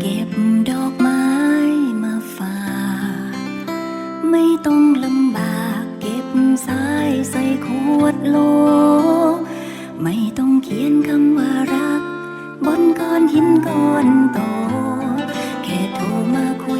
เก็บดอกไม้มาฝาไม่ต้องลำบากเก็บสายใส่ขวดโล ไม่ต้องเขียนคำว่ารัก บนก้อนหินก้อนโต แค่โทรมาคุย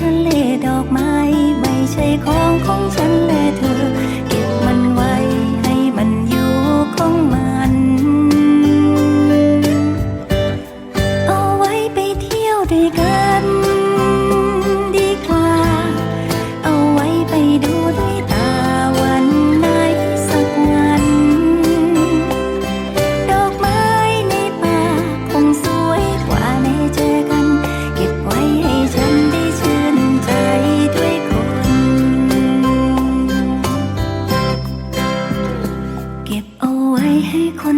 ทะเลดอกไม้ ไม่ใช่ของของ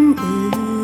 mm-hmm.